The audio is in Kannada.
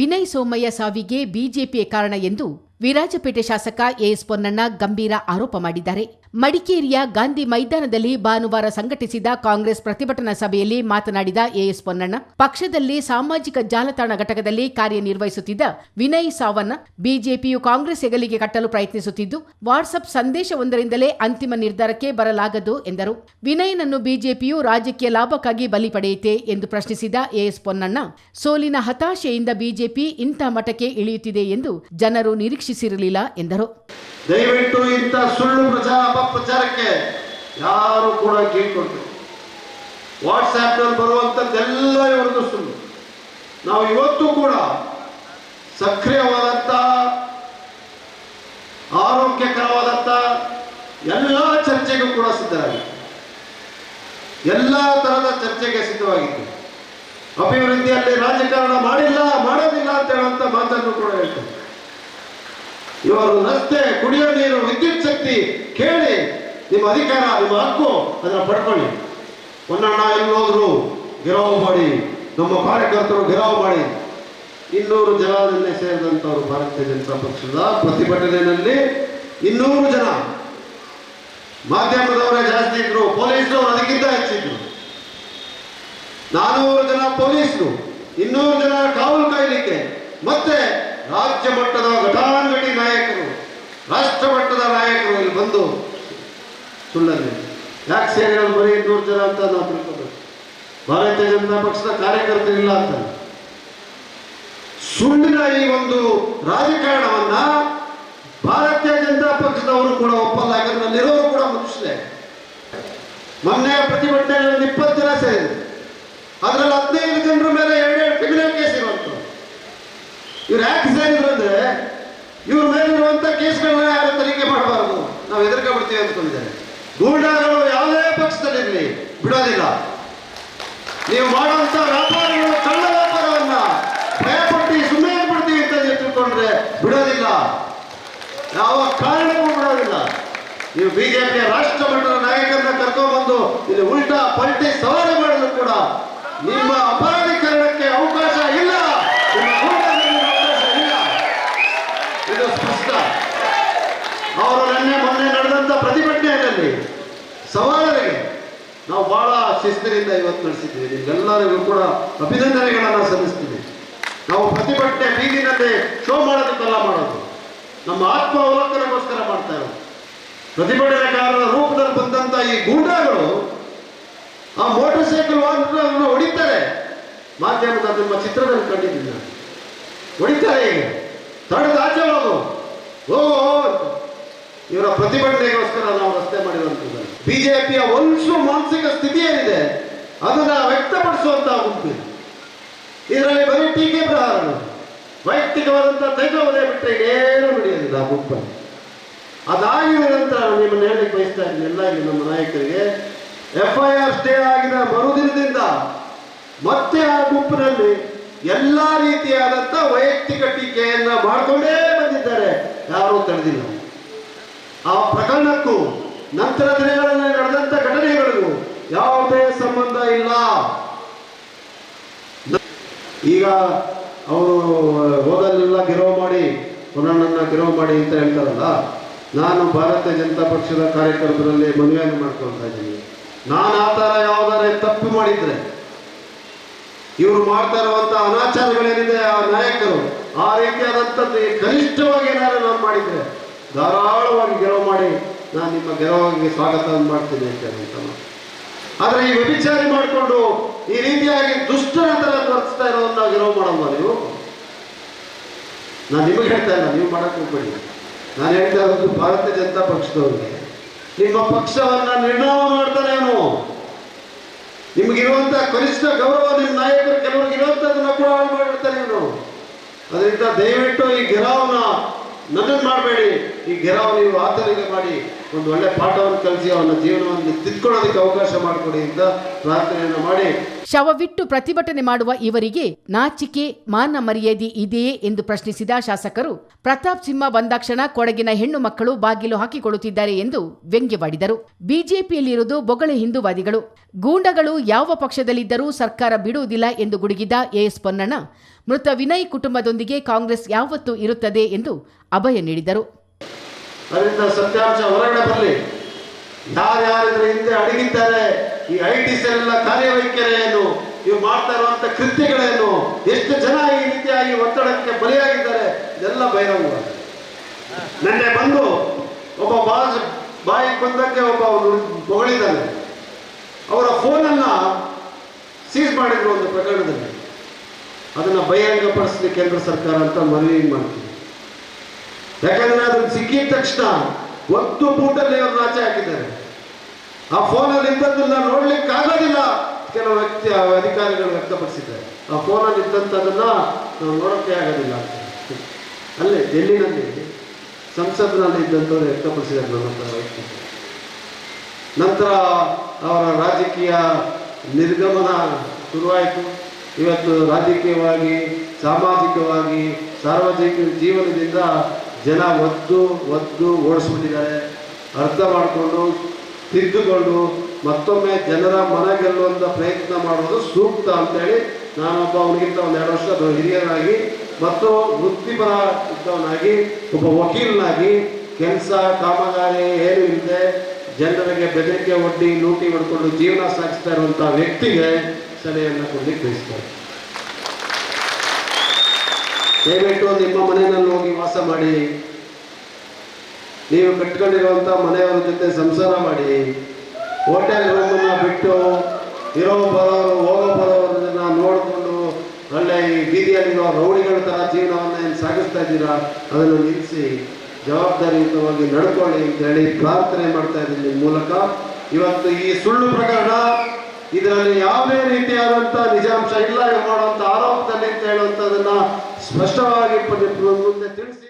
ವಿನಯ್ ಸೋಮಯ್ಯ ಸಾವಿಗೆ ಬಿಜೆಪಿಯೇ ಕಾರಣ ಎಂದು ವಿರಾಜಪೇಟೆ ಶಾಸಕ ಎಎಸ್ ಪೊನ್ನಣ್ಣ ಗಂಭೀರ ಆರೋಪ ಮಾಡಿದ್ದಾರೆ. ಮಡಿಕೇರಿಯ ಗಾಂಧಿ ಮೈದಾನದಲ್ಲಿ ಭಾನುವಾರ ಸಂಘಟಿಸಿದ ಕಾಂಗ್ರೆಸ್ ಪ್ರತಿಭಟನಾ ಸಭೆಯಲ್ಲಿ ಮಾತನಾಡಿದ ಎಎಸ್ ಪೊನ್ನಣ್ಣ, ಪಕ್ಷದಲ್ಲಿ ಸಾಮಾಜಿಕ ಜಾಲತಾಣ ಘಟಕದಲ್ಲಿ ಕಾರ್ಯನಿರ್ವಹಿಸುತ್ತಿದ್ದ ವಿನಯ್ ಸಾವನ್ನ ಬಿಜೆಪಿಯು ಕಾಂಗ್ರೆಸ್ ಹೆಗಲಿಗೆ ಕಟ್ಟಲು ಪ್ರಯತ್ನಿಸುತ್ತಿದ್ದು, ವಾಟ್ಸಪ್ ಸಂದೇಶವೊಂದರಿಂದಲೇ ಅಂತಿಮ ನಿರ್ಧಾರಕ್ಕೆ ಬರಲಾಗದು ಎಂದರು. ವಿನಯ್ನನ್ನು ಬಿಜೆಪಿಯು ರಾಜಕೀಯ ಲಾಭಕ್ಕಾಗಿ ಬಲಿ ಪಡೆಯಿತೆ ಎಂದು ಪ್ರಶ್ನಿಸಿದ ಎಎಸ್ ಪೊನ್ನಣ್ಣ, ಸೋಲಿನ ಹತಾಶೆಯಿಂದ ಬಿಜೆಪಿ ಇಂಥ ಮಠಕ್ಕೆ ಇಳಿಯುತ್ತಿದೆ ಎಂದು ಜನರು ನಿರೀಕ್ಷಿಸಿರಲಿಲ್ಲ ಎಂದರು. ದಯವಿಟ್ಟು ಇಂಥ ಸುಳ್ಳು ಪ್ರಚಾರ ಅಪಪ್ರಚಾರಕ್ಕೆ ಯಾರು ಕೂಡ ಕೇಳ್ಕೊಳ್ತು ವಾಟ್ಸ್ಆ್ಯಪ್ನಲ್ಲಿ ಬರುವಂಥದ್ದೆಲ್ಲ ಇವರದ್ದು ಸುಳ್ಳು. ನಾವು ಇವತ್ತು ಕೂಡ ಸಕ್ರಿಯವಾದಂಥ, ಆರೋಗ್ಯಕರವಾದಂಥ ಎಲ್ಲ ಚರ್ಚೆಗೂ ಕೂಡ ಸಿದ್ಧರಾಗಿದೆ ಎಲ್ಲ ತರಹದ ಚರ್ಚೆಗೆ ಸಿದ್ಧವಾಗಿತ್ತು ಅಭಿವೃದ್ಧಿಯಲ್ಲಿ ರಾಜಕಾರಣ ಮಾಡಿಲ್ಲ, ಮಾಡೋದಿಲ್ಲ ಅಂತ ಹೇಳುವಂಥ ಮಾತನ್ನು ಕೂಡ ಹೇಳ್ತಾರೆ ಇವರು ರಸ್ತೆ ಕುಡಿಯೋ ನೀರು, ವಿದ್ಯುತ್ ಶಕ್ತಿ ಕೇಳಿ ನಿಮ್ಮ ಅಧಿಕಾರ, ನಿಮ್ಮ ಹಕ್ಕು ಅದನ್ನ ಪಡ್ಕೊಳ್ಳಿ. ಹೊನ್ನಣ್ಣ ಎಲ್ಲೋದ್ರು ಗೆರವು ಮಾಡಿ, ನಮ್ಮ ಕಾರ್ಯಕರ್ತರು ಗೆರವು ಮಾಡಿ. ಇನ್ನೂರು ಜನ ನಿನ್ನೆ ಸೇರಿದಂಥವ್ರು ಭಾರತೀಯ ಜನತಾ ಪಕ್ಷದ ಪ್ರತಿಭಟನೆಯಲ್ಲಿ ಇನ್ನೂರು ಜನ. ಮಾಧ್ಯಮದವರೇ ಜಾಸ್ತಿ ಇದ್ರು ಪೊಲೀಸರು ಅದಕ್ಕಿಂತ ಹೆಚ್ಚಿದ್ರು ನಾನೂರು ಜನ ಪೊಲೀಸರು, ಇನ್ನೂರು ಜನ ಕಾವಲು ಕಾಯ್ಲಿಕ್ಕೆ. ಮತ್ತೆ ರಾಜ್ಯ ಮಟ್ಟದ ಘಟಾನುಘಟಿ ನಾಯಕರು ರಾಷ್ಟ್ರ ಮಟ್ಟದ ಬಂದು ಸುಳ್ಳಲ್ಲಿ. ಯಾಕೆ ಸೇರಿರೋದು ಬರೀ ಇನ್ನೂರು ಜನ ಅಂತ ನಾವು ತಿಳ್ಕೊಬೇಕು. ಭಾರತೀಯ ಜನತಾ ಪಕ್ಷದ ಕಾರ್ಯಕರ್ತರಿಲ್ಲ ಅಂತ. ಸುಳ್ಳಿನ ಈ ಒಂದು ರಾಜಕಾರಣವನ್ನ ಭಾರತೀಯ ಜನತಾ ಪಕ್ಷದವರು ಕೂಡ ಒಪ್ಪಲ್ಲ, ಯಾಕಂದ್ರೆ ನಲ್ಲಿರೋರು ಕೂಡ ಮನುಷ್ಯರೇ ಮೊನ್ನೆ ಪ್ರತಿಭಟನೆಗಳಲ್ಲಿ ಇಪ್ಪತ್ತು ಜನ ಸೇರಿದೆ ಅದರಲ್ಲಿ ಹದಿನೈದು ಜನರ ಮೇಲೆ ಎರಡೆರಡು ಕ್ರಿಮಿನಲ್ ಕೇಸ್ ಇರುವಂತ ಇವ್ರು ಯಾಕೆ ಸೇರಿದ್ರು ಅಂದ್ರೆ, ಇವ್ರ ಮೇಲಿರುವಂತ ಕೇಸ್ಗಳನ್ನ ನಾವು ಎದುರ್ಕೊಂಡ್ಬಿಡ್ತೀವಿ ಅಂದ್ಕೊಂಡಿದ್ದಾರೆ ಗೂಂಡಾಗಳು ಯಾವುದೇ ಪಕ್ಷದಲ್ಲಿರಲಿ, ಬಿಡೋದಿಲ್ಲ. ನೀವು ಮಾಡುವಂತ ವ್ಯಾಪಾರಗಳು ಕಳ್ಳ ವ್ಯಾಪಾರವನ್ನ ಭಯಪಟ್ಟು ಸುಮ್ಮನೆ ಬಿಡ್ತೀವಿ ಅಂತ ನೀವು ತಿಳ್ಕೊಂಡ್ರೆ ಬಿಡೋದಿಲ್ಲ. ಯಾವ ಕಾರಣಕ್ಕೂ ಬಿಡೋದಿಲ್ಲ. ನೀವು ಬಿಜೆಪಿಯ ರಾಷ್ಟ್ರ ಮಟ್ಟದ ನಾಯಕರನ್ನ ಕರ್ಕೊಂಡ್ಬಂದು ಇಲ್ಲಿ ಉಲ್ಟಾ ಪಲ್ಟಿ ಸವಾರಿ ಮಾಡಲು ಕೂಡ ನಿಮ್ಮ ಅಪರಾಧೀಕರಣಕ್ಕೆ ಅವಕಾಶ ಇಲ್ಲ ನಿಮ್ಮ ಗೂಂಡಾಗಿರಿಗೆ ಅವಕಾಶ ಇಲ್ಲ ಇದು ಸ್ಪಷ್ಟ ಅವರು ನಿನ್ನೆ ಮೊನ್ನೆ ನಡೆದಂತ ಪ್ರತಿಭಟನೆಯಲ್ಲಿ ಸವಾಲರಿಗೆ ನಾವು ಬಹಳ ಶಿಸ್ತಿನಿಂದ ಇವತ್ತು ನಡೆಸಿದ್ದೀವಿ. ನಿಮ್ಗೆಲ್ಲರಿಗೂ ಕೂಡ ಅಭಿನಂದನೆಗಳನ್ನು ಸಲ್ಲಿಸ್ತೀವಿ ನಾವು ಪ್ರತಿಭಟನೆ ಬೀದಿನಲ್ಲಿ ಶೋ ಮಾಡೋದಕ್ಕೆಲ್ಲ ಮಾಡೋದು. ನಮ್ಮ ಆತ್ಮ ಅವಲೋಕನಗೋಸ್ಕರ ಮಾಡ್ತಾ ಇರೋದು. ಪ್ರತಿಭಟನೆಗಾರರ ರೂಪದಲ್ಲಿ ಬಂದಂತ ಈ ಗೂಂಡಾಗಳು ಆ ಮೋಟರ್ ಸೈಕಲ್ ವಾಹನಗಳನ್ನು ಹೊಡಿತಾರೆ. ಮಾಧ್ಯಮದ ನಿಮ್ಮ ಚಿತ್ರದಲ್ಲಿ ಕಂಡಿದ್ದೀನಿ ಹೊಡಿತಾರೆ ಈಗ. ತಡೆದು ಆಚೆ ಹೋಗು. ಓ ಇವರ ಪ್ರತಿಭಟನೆಗೋಸ್ಕರ ನಾವು ರಸ್ತೆ ಮಾಡಿರುವಂಥದ್ದು. ಬಿಜೆಪಿಯ ಒಂದು ಮಾನಸಿಕ ಸ್ಥಿತಿ ಏನಿದೆ, ಅದನ್ನ ವ್ಯಕ್ತಪಡಿಸುವಂತ ಗುಂಪು ಇದರಲ್ಲಿ ಬರೀ ಟೀಕೆ ಪ್ರಹಾರಗಳು ವೈಯಕ್ತಿಕವಾದಂಥ ತೈಲವಲಯ ಬಿಟ್ಟರೆ ಏನು ನಡೆಯೋದಿಲ್ಲ ಆ ಗುಂಪಲ್ಲಿ. ಅದಾಗಿದ ನಂತರ ನಾನು ನಿಮ್ಮನ್ನು ಹೇಳಲಿಕ್ಕೆ ಬಯಸ್ತಾ ಇದ್ದೀನಿ ಎಲ್ಲ ನಮ್ಮ ನಾಯಕರಿಗೆ, ಎಫ್ ಐ ಆರ್ ಸ್ಟೇ ಆಗಿದ ಮರುದಿನದಿಂದ ಮತ್ತೆ ಆ ಗುಂಪಿನಲ್ಲಿ ಎಲ್ಲ ರೀತಿಯಾದಂಥ ವೈಯಕ್ತಿಕ ಟೀಕೆಯನ್ನು ಮಾಡಿಕೊಂಡೇ ಬಂದಿದ್ದಾರೆ. ಯಾರೂ ತಡೆದಿಲ್ಲ ಆ ನಂತರ ದಿನಗಳಲ್ಲಿ ನಡೆದಂತ ಘಟನೆಗಳಿಗೂ ಯಾವುದೇ ಸಂಬಂಧ ಇಲ್ಲ. ಈಗ ಅವರು ಹೋದಲ್ಲೆಲ್ಲ ಗೆರವು ಮಾಡಿ ಪುನರ್ನನ್ನ ಗೆರವು ಮಾಡಿ ಅಂತ ಹೇಳ್ತಾರಲ್ಲ, ನಾನು ಭಾರತೀಯ ಜನತಾ ಪಕ್ಷದ ಕಾರ್ಯಕರ್ತರಲ್ಲಿ ಮನವಿಯನ್ನು ಮಾಡ್ಕೊಳ್ತಾ ಇದ್ದೀನಿ. ನಾನು ಆ ಥರ ಯಾವ್ದಾರ ತಪ್ಪು ಮಾಡಿದ್ರೆ, ಇವರು ಮಾಡ್ತಾ ಇರುವಂತ ಅನಾಚಾರಗಳೇನಿದೆ ಆ ನಾಯಕರು, ಆ ರೀತಿಯಾದಂಥದ್ದು ಕನಿಷ್ಠವಾಗಿ ಏನಾದ್ರು ನಾನು ಮಾಡಿದ್ರೆ ಧಾರಾಳವಾಗಿ ಗೆಲುವು ಮಾಡಿ ನಾನು ನಿಮ್ಮ ಗೆಲುವಿಗೆ ಸ್ವಾಗತ ಮಾಡ್ತೀನಿ ಅಂತ ಆದರೆ ಈ ವ್ಯಭಿಚಾರಿ ಮಾಡಿಕೊಂಡು ಈ ರೀತಿಯಾಗಿ ದುಷ್ಟರ ತರ ವರ್ತಿಸ್ತಾ ಇರೋದನ್ನ ಗೆಲುವು ಮಾಡಲ್ವ ನೀವು? ನಾನು ನಿಮಗೆ ಹೇಳ್ತಾ ಇಲ್ಲ, ನೀವು ಮಾಡಕ್ಕೆ ಹೋಗ್ಬೇಡಿ. ನಾನು ಹೇಳ್ತಾ ಇರೋದು ಭಾರತೀಯ ಜನತಾ ಪಕ್ಷದವ್ರಿಗೆ, ನಿಮ್ಮ ಪಕ್ಷವನ್ನು ನಿರ್ಣಾಮ ಮಾಡ್ತಾನೆ ಅವನು ನಿಮಗಿರುವಂಥ ಕನಿಷ್ಠ ಗೌರವ ನಿಮ್ಮ ನಾಯಕರು ಕೆಲವರಿಗೆ ಇರುವಂತದನ್ನ ಕೂಡ ಹಾಳು ಮಾಡಿರ್ತಾರೆ ಇವನು ಅದರಿಂದ ದಯವಿಟ್ಟು ಈ ಗೆರಾವನ್ನ ನನ್ನನ್ನು ಮಾಡಬೇಡಿ. ಈ ಗೆರಾವ್ ನೀವು ಆತನಿಗೆ ಮಾಡಿ. ಒಂದು ಒಳ್ಳೆ ಪಾಠವನ್ನು ಕಲಿಸಿ ಅವನ ಜೀವನವನ್ನು ತಿದ್ಕೊಳ್ಳೋದಕ್ಕೆ ಅವಕಾಶ ಮಾಡಿಕೊಡಿ ಅಂತ ಪ್ರಾರ್ಥನೆಯನ್ನು ಮಾಡಿ. ಶವವಿಟ್ಟು ಪ್ರತಿಭಟನೆ ಮಾಡುವ ಇವರಿಗೆ ನಾಚಿಕೆ, ಮಾನ ಮರ್ಯಾದೆ ಇದೆಯೇ ಎಂದು ಪ್ರಶ್ನಿಸಿದ ಶಾಸಕರು, ಪ್ರತಾಪ್ ಸಿಂಹ ಬಂದಾಕ್ಷಣ ಕೊಡಗಿನ ಹೆಣ್ಣು ಮಕ್ಕಳು ಬಾಗಿಲು ಹಾಕಿಕೊಳ್ಳುತ್ತಿದ್ದಾರೆ ಎಂದು ವ್ಯಂಗ್ಯವಾಡಿದರು. ಬಿಜೆಪಿಯಲ್ಲಿರುವುದು ಬೊಗಳೆ ಹಿಂದೂವಾದಿಗಳು. ಗೂಂಡಗಳು ಯಾವ ಪಕ್ಷದಲ್ಲಿದ್ದರೂ ಸರ್ಕಾರ ಬಿಡುವುದಿಲ್ಲ ಎಂದು ಗುಡುಗಿದ ಎಎಸ್ ಪೊನ್ನಣ್ಣ, ಮೃತ ವಿನಯ್ ಕುಟುಂಬದೊಂದಿಗೆ ಕಾಂಗ್ರೆಸ್ ಯಾವತ್ತೂ ಇರುತ್ತದೆ ಎಂದು ಅಭಯ ನೀಡಿದರು. ಅದರಿಂದ ಸತ್ಯಾಂಶ ಹೊರಗಡೆ ಬರಲಿ. ಯಾರ್ಯಾರಿದ್ರೆ ಹಿಂದೆ ಅಡಗಿದ್ದಾರೆ. ಈ ಐ ಟಿ ಸೆಲ್ ಕಾರ್ಯವೈಖರಿ ಏನು? ಇವು ಮಾಡ್ತಾ ಇರುವಂತ ಕೃತ್ಯಗಳೇನು ಎಷ್ಟು ಜನ ಈ ರೀತಿಯಾಗಿ ಒತ್ತಡಕ್ಕೆ ಬಲಿಯಾಗಿದ್ದಾರೆ? ಇದೆಲ್ಲ ಬಹಿರಂಗ ನಿನ್ನೆ ಬಂದು ಒಬ್ಬ ಬಾಸ್ ಬಾಯಿಗೆ ಬಂದಕ್ಕೆ ಒಬ್ಬ ಹೊಗಳಿದ್ದಾನೆ. ಅವರ ಫೋನನ್ನ ಸೀಸ್ ಮಾಡಿದ್ರು ಒಂದು ಪ್ರಕರಣದಲ್ಲಿ. ಅದನ್ನ ಬಹಿರಂಗಪಡಿಸಲಿ ಕೇಂದ್ರ ಸರ್ಕಾರ ಅಂತ ಮನವಿ ಮಾಡ್ತೀವಿ ಯಾಕಂದ್ರೆ ಅದನ್ನ ಸಿಕ್ಕಿದ ತಕ್ಷಣ ಒಂದು ಬೂಟಲ್ಲಿ ಅವ್ರನ್ನ ಆಚೆ ಹಾಕಿದ್ದಾರೆ ಆ ಫೋನಲ್ಲಿ ಇದ್ದದ್ದನ್ನ ನೋಡ್ಲಿಕ್ಕೆ ಆಗೋದಿಲ್ಲ. ಕೆಲವು ವ್ಯಕ್ತಿ, ಅಧಿಕಾರಿಗಳು ವ್ಯಕ್ತಪಡಿಸಿದ್ದಾರೆ. ಆ ಫೋನಲ್ಲಿ ಇದ್ದಂಥದನ್ನ ನಾವು ನೋಡೋಕ್ಕೆ ಆಗೋದಿಲ್ಲ ಅಲ್ಲೇ ಡೆಲ್ಲಿನಲ್ಲಿ ಸಂಸತ್ನಲ್ಲಿ ಇದ್ದಂಥವ್ರು ವ್ಯಕ್ತಪಡಿಸಿದ್ದಾರೆ ನನ್ನ ಹತ್ರ ವ್ಯಕ್ತಿ. ನಂತರ ಅವರ ರಾಜಕೀಯ ನಿರ್ಗಮನ ಶುರುವಾಯಿತು. ಇವತ್ತು ರಾಜಕೀಯವಾಗಿ, ಸಾಮಾಜಿಕವಾಗಿ, ಸಾರ್ವಜನಿಕ ಜೀವನದಿಂದ ಜನ ಒದ್ದು ಒದ್ದು ಓಡಿಸ್ಬಿಟ್ಟಿದ್ದಾರೆ. ಅರ್ಥ ಮಾಡಿಕೊಂಡು, ತಿದ್ದುಕೊಂಡು ಮತ್ತೊಮ್ಮೆ ಜನರ ಮನ ಗೆಲ್ಲುವಂಥ ಪ್ರಯತ್ನ ಮಾಡೋದು ಸೂಕ್ತ ಅಂತೇಳಿ ನಾನೊಬ್ಬ ಅವನಿಗಿಂತ ಒಂದು ಎರಡು ವರ್ಷ ಹಿರಿಯನಾಗಿ, ಮತ್ತು ವೃತ್ತಿಪರ ಇದ್ದವನಾಗಿ ಒಬ್ಬ ವಕೀಲನಾಗಿ, ಕೆಲಸ, ಕಾಮಗಾರಿ ಏನು ಇಲ್ಲದೆ ಜನರಿಗೆ ಬೆದರಿಕೆ ಒಡ್ಡಿ ಲೂಟಿ ಹೊಡ್ಕೊಂಡು ಜೀವನ ಸಾಗಿಸ್ತಾ ಇರುವಂಥ ವ್ಯಕ್ತಿಗೆ ಸಲಹೆಯನ್ನು ಕೊಡಲಿಕ್ಕೆ ಬಯಸ್ತಾರೆ. ದಯವಿಟ್ಟು ನಿಮ್ಮ ಮನೆಯಲ್ಲಿ ಹೋಗಿ ವಾಸ ಮಾಡಿ. ನೀವು ಕಟ್ಕೊಂಡಿರುವಂಥ ಮನೆಯವರ ಜೊತೆ ಸಂಸಾರ ಮಾಡಿ. ಹೋಟೆಲ್ ರೂಮನ್ನ ಬಿಟ್ಟು ಇರೋ ಬರೋರು, ಹೋಗೋ ಬರೋರನ್ನ ನೋಡಿಕೊಂಡು ಒಳ್ಳೆ ಬೀದಿಯಲ್ಲಿರೋ ರೌಡಿಗಳ ಥರ ಜೀವನವನ್ನು ಏನು ಸಾಗಿಸ್ತಾ ಇದ್ದೀರಾ? ಅದನ್ನು ನಿಲ್ಲಿಸಿ, ಜವಾಬ್ದಾರಿಯುತವಾಗಿ ನಡ್ಕೊಳ್ಳಿ ಅಂತ ಹೇಳಿ ಪ್ರಾರ್ಥನೆ ಮಾಡ್ತಾ ಇದ್ದೀನಿ ಮೂಲಕ. ಇವತ್ತು ಈ ಸುಳ್ಳು ಪ್ರಕರಣ, ಇದರಲ್ಲಿ ಯಾವುದೇ ರೀತಿಯಾದಂಥ ನಿಜಾಂಶ ಇಲ್ಲ ಮಾಡುವಂಥ ಆರೋಪದಲ್ಲಿ ಅಂತ ಹೇಳುವಂಥದ್ದನ್ನ ಸ್ಪಷ್ಟವಾಗಿ ಪದ- ತಿಳಿಸಿ.